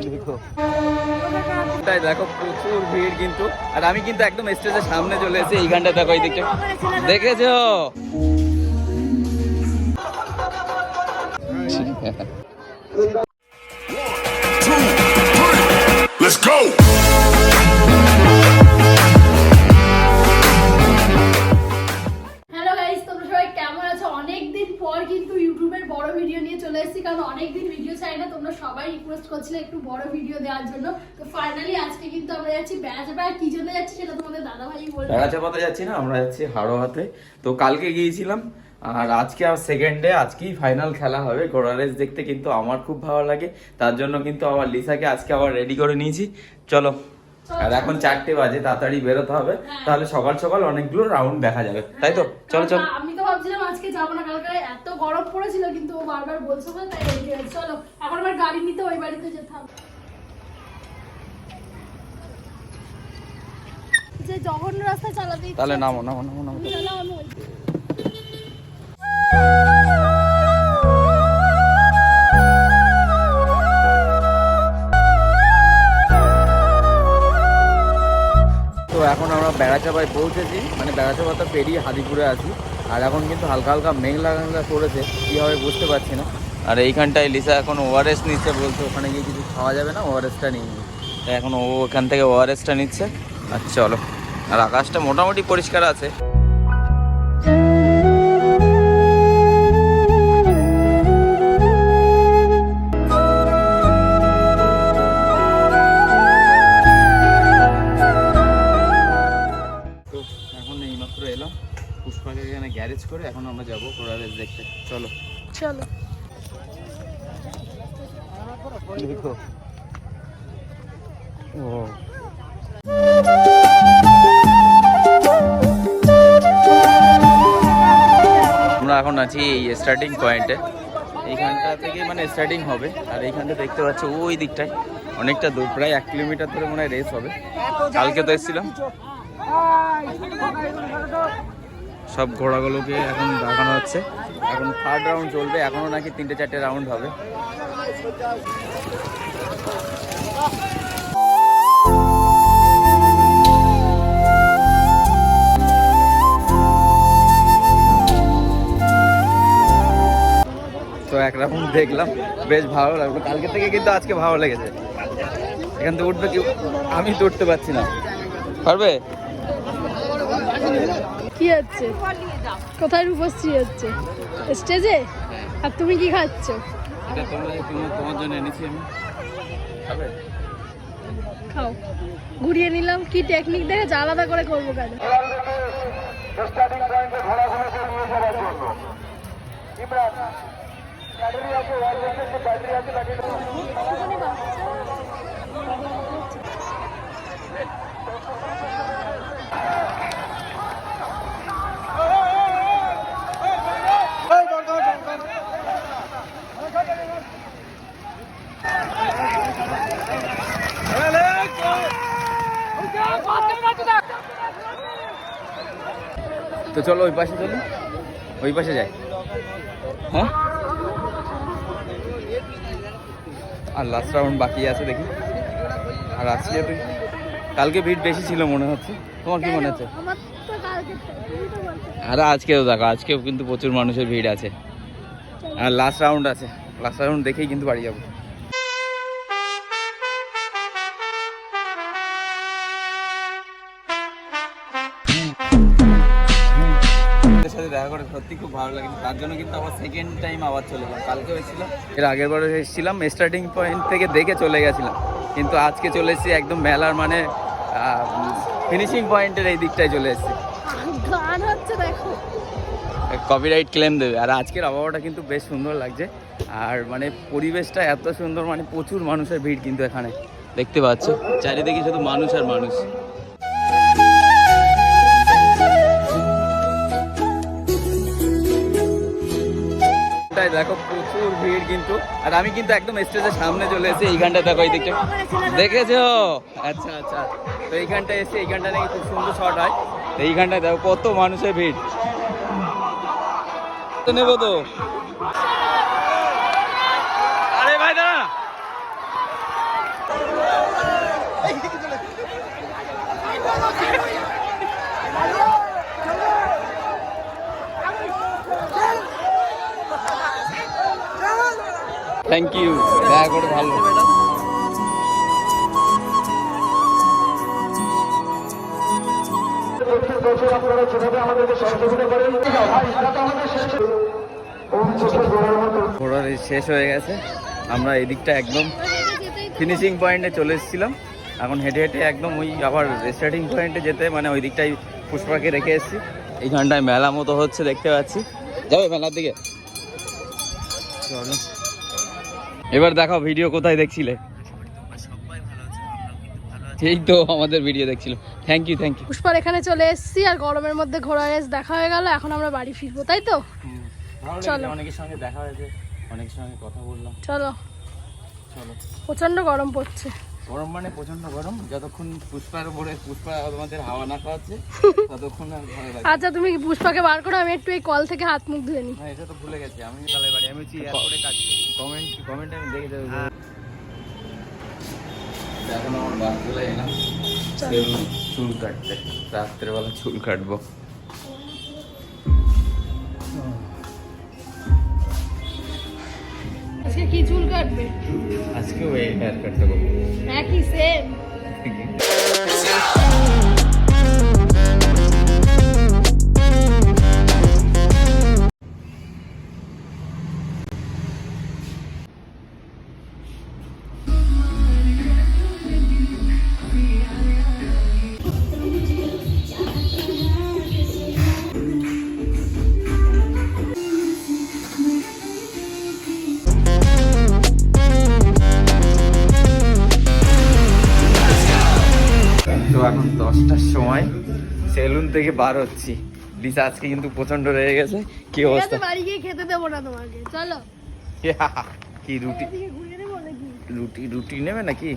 দেখো। তাই দেখো প্রচুর ভিড় কিন্তু। আর আমি কিন্তু একদম স্টেজের সামনে চলে এসেছি এইখানটা দেখো এই দেখেছ। Let's go. হ্যালো গাইস তোমরা সবাই কেমন আছো? অনেকদিন পর কিন্তু ইউটিউবের বড় ভিডিও নিয়ে চলে এসেছি কারণ অনেকদিন চাই না? তোমরা সবাই রিকোয়েস্ট করছিলে একটু বড় ভিডিও দেওয়ার জন্য। তো ফাইনালি আজকে কিন্তু আমরা যাচ্ছি বেড়াতে বেড়া কি জন্য যাচ্ছি সেটা তোমাদের দাদা ভাই বলবে। বেড়াচাপাতে যাচ্ছি না আমরা যাচ্ছি হাড়োয়াতে তো কালকে গিয়েছিলাম আর আজকে আর সেকেন্ড ডে আজকেই ফাইনাল খেলা হবে। ঘোড়া রেস দেখতে কিন্তু আমার খুব ভালো লাগে। তার জন্য কিন্তু আবার লিসাকে আজকে আবার রেডি করে নিয়েছি। চলো আর এখন চারটে বাজে তাড়াতাড়ি বেরোতে হবে। হ্যাঁ। তাহলে সকাল সকাল অনেকগুলো রাউন্ড দেখা যাবে। তাই তো? চলো চলো। আমি ভাবছিলাম আজকে যাব না কালকে এত গরম পড়েছিল কিন্তু ও বারবার বলছে বলে তাই চলো এখন আবার গাড়ি নিতে ওই বাড়িতে যেতে হবে। যে জঘন্য রাস্তা চালাতে তাহলে নামো নামো নামো নামো। চলো, আমি তো এখন আমরা বেড়াচাপায় পৌঁছেছি মানে বেড়াচাপা তো পেরিয়ে হাদিপুরে আছি। আর এখন কিন্তু হালকা হালকা মেঘলা মেঘলা করেছে কী হবে বুঝতে পারছি না। আর এইখানটায় লিসা এখন ওআরএস নিচ্ছে বলছে, ওখানে গিয়ে কিছু খাওয়া যাবে না ওআরএসটা নিয়ে এখন ও ওখান থেকে ওআরএসটা নিচ্ছে। আর চলো, আর আকাশটা মোটামুটি পরিষ্কার আছে। চলো। চলো। দেখো। ও। আমরা এখন আছি এই স্টার্টিং পয়েন্টে এইখানটা থেকে মানে স্টার্টিং হবে। আর এইখানটা দেখতে পাচ্ছ ওই দিকটায় অনেকটা দূর প্রায় এক কিলোমিটার ধরে মনে হয় রেস হবে। কালকে তো এসেছিলাম। সব ঘোড়াগুলোকে এখন দেখানো হচ্ছে। এখন থার্ড রাউন্ড চলবে এখনও নাকি তিনটে চারটে রাউন্ড হবে। তো এক রাউন্ড দেখলাম, বেশ ভালো লাগল। কালকে থেকে কিন্তু আজকে ভালো লেগেছে। এখান থেকে উঠবে কি আমি তো উঠতে পারছি না। পারবে? কি হচ্ছে? কোথায় রূপশ্রী হচ্ছে? স্টেজে? আর তুমি কি খাচ্ছ? এটা তোমরা তুমি তোমার জন্য এনেছি আমি। খাও। ঘুরিয়ে নিলাম। কি টেকনিক দেখে আলাদা করে করব কেন? তো চলো ওই পাশে চলো। ওই পাশে যাই। হ্যাঁ? আর লাস্ট রাউন্ড বাকি আছে দেখি। আর আজকে তুই কালকে ভিড় বেশি ছিল মনে হচ্ছে। তোমার কি মনে হচ্ছে? আর আজকেও দেখো আজকেও কিন্তু প্রচুর মানুষের ভিড় আছে। আর লাস্ট রাউন্ড আছে। লাস্ট রাউন্ড দেখেই কিন্তু বাড়ি যাব। দেখা করে সত্যি খুব ভালো লাগে। তার জন্য কিন্তু আবার সেকেন্ড টাইম আবার চলে গেলাম। কালকে এসেছিলাম এর আগের বারে এসেছিলাম স্টার্টিং পয়েন্ট থেকে দেখে চলে গেছিলাম। কিন্তু আজকে চলে এসেছি একদম মেলার মানে ফিনিশিং পয়েন্টের এই দিকটায় চলে এসেছি। গান হচ্ছে দেখো। কপিরাইট ক্লেম দেবে। আর আজকের আবহাওয়াটা কিন্তু বেশ সুন্দর লাগছে। আর মানে পরিবেশটা এত সুন্দর মানে প্রচুর মানুষের ভিড় কিন্তু এখানে। দেখতে পাচ্ছ? চারিদিকে শুধু মানুষ আর মানুষ। তাই দেখো প্রচুর ভিড় কিন্তু। আর আমি কিন্তু একদম স্টেজের সামনে চলে এসেছি, এইখানটা দেখো দিকটা দেখেছ? আচ্ছা আচ্ছা। তো এইখানটা এসে এইখানটা নাকি খুব সুন্দর শট হয়। তো এইখানটায় দেখো কত মানুষের ভিড়। তো নেব তো। থ্যাংক ইউ দেখা করে ভালো ঘোরার শেষ হয়ে গেছে। আমরা এদিকটা একদম ফিনিশিং পয়েন্টে চলে এসেছিলাম। এখন হেঁটে হেঁটে একদম ওই আবার স্টার্টিং পয়েন্টে যেতে মানে ওই দিকটাই পুষ্পাকে রেখে এসেছি। এইখানটায় মেলা মতো হচ্ছে দেখতে পাচ্ছি। যাবে মেলার দিকে। চলো এবার দেখো ভিডিও কোথায় দেখছিলে? এই তো আমাদের ভিডিও দেখছিল। থ্যাংক ইউ থ্যাংক ইউ পুষ্পার এখানে চলে এসেছি আর গরমের মধ্যে ঘোড়া রেস দেখা হয়ে গেল এখন আমরা বাড়ি ফিরবো তাই তো? চলো। অনেকের সঙ্গে দেখা হয়েছে অনেকের সঙ্গে কথা বললাম। চলো। চলো। প্রচণ্ড গরম পড়ছে। গরম মানে প্রচণ্ড গরম। যতক্ষণ পুষ্পার উপরে পুষ্পা আমাদের হাওয়া না খাওয়াচ্ছে ততক্ষণ আর ভালো লাগে আচ্ছা তুমি পুষ্পাকে বার করো? আমি একটু এই কল থেকে হাত মুখ ধুয়ে নিই। না এটা তো ভুলে গেছি আমি তালে বাড়ি আমি হচ্ছি এয়ারপোর্টে কাজ কমেন্ট কমেন্ট আমি দেখে দেবো। এখন আমার বাস চলে এলাম। চুল কাটতে। রাত্রেবেলা চুল কাটবো। কি চুল কাটবে? আজকে ওই হেয়ার কাটতে একই সেম দশটার সময় সেলুন থেকে বার হচ্ছি। লিসা আজকে কিন্তু প্রচণ্ড রয়ে গেছে। কি অবস্থা? বাড়ি গিয়ে খেতে দেবো না তোমাকে। চলো। কি রুটি? রুটি রুটি নেবে নাকি?